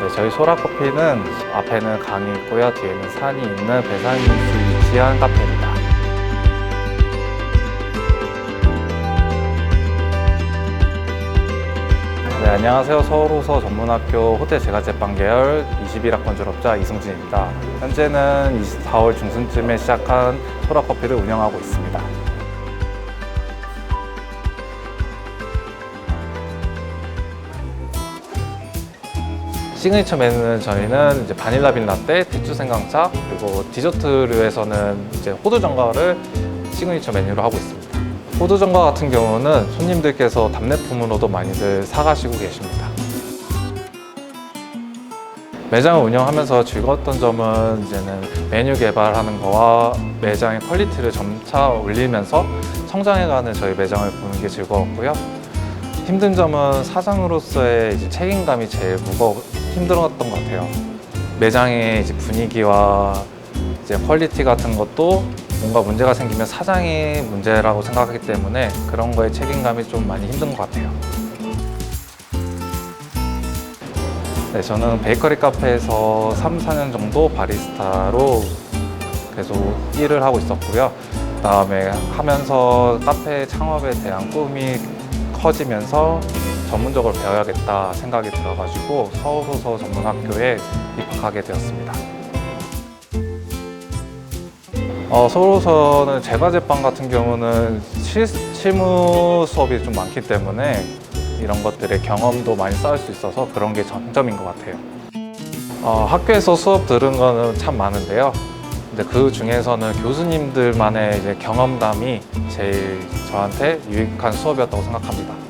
네, 저희 소라커피는 앞에는 강이 있고요. 뒤에는 산이 있는 배산일수 위치한 카페입니다. 네, 안녕하세요. 서울호서 전문학교 호텔 제과제빵 계열 21학번 졸업자 이승진입니다. 현재는 24월 중순쯤에 시작한 소라커피를 운영하고 있습니다. 시그니처 메뉴는 저희는 이제 바닐라 빈라떼, 대추 생강차, 그리고 디저트류에서는 이제 호두 전과를 시그니처 메뉴로 하고 있습니다. 호두 전과 같은 경우는 손님들께서 답례품으로도 많이들 사가시고 계십니다. 매장을 운영하면서 즐거웠던 점은 이제는 메뉴 개발하는 거와 매장의 퀄리티를 점차 올리면서 성장해가는 저희 매장을 보는 게 즐거웠고요. 힘든 점은 사장으로서의 책임감이 제일 무거 힘들었던 것 같아요. 매장의 이제 분위기와 이제 퀄리티 같은 것도 뭔가 문제가 생기면 사장이 문제라고 생각하기 때문에 그런 거에 책임감이 좀 많이 힘든 것 같아요. 네, 저는 베이커리 카페에서 3, 4년 정도 바리스타로 계속 일을 하고 있었고요. 그다음에 하면서 카페 창업에 대한 꿈이 커지면서 전문적으로 배워야겠다 생각이 들어가지고 서울호서 전문학교에 입학하게 되었습니다. 어, 서울호서는 제과제빵 같은 경우는 실, 실무 수업이 좀 많기 때문에 이런 것들의 경험도 많이 쌓을 수 있어서 그런 게 장점인 것 같아요. 어, 학교에서 수업 들은 거는 참 많은데요. 근데 그 중에서는 교수님들만의 이제 경험담이 제일 저한테 유익한 수업이었다고 생각합니다.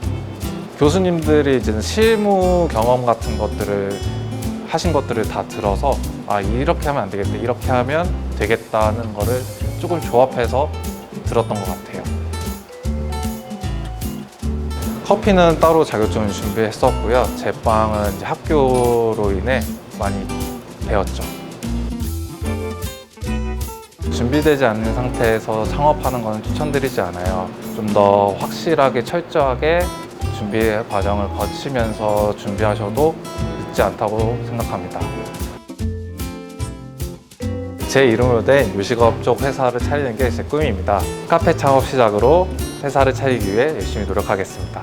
교수님들이 이제 실무 경험 같은 것들을 하신 것들을 다 들어서 아 이렇게 하면 안 되겠다 이렇게 하면 되겠다는 거를 조금 조합해서 들었던 것 같아요. 커피는 따로 자격증을 준비했었고요. 제빵은 이제 학교로 인해 많이 배웠죠. 준비되지 않는 상태에서 창업하는 건 추천드리지 않아요. 좀 더 확실하게 철저하게 준비 과정을 거치면서 준비하셔도 늦지 않다고 생각합니다. 제 이름으로 된 요식업 쪽 회사를 차리는 게 제 꿈입니다. 카페 창업 시작으로 회사를 차리기 위해 열심히 노력하겠습니다.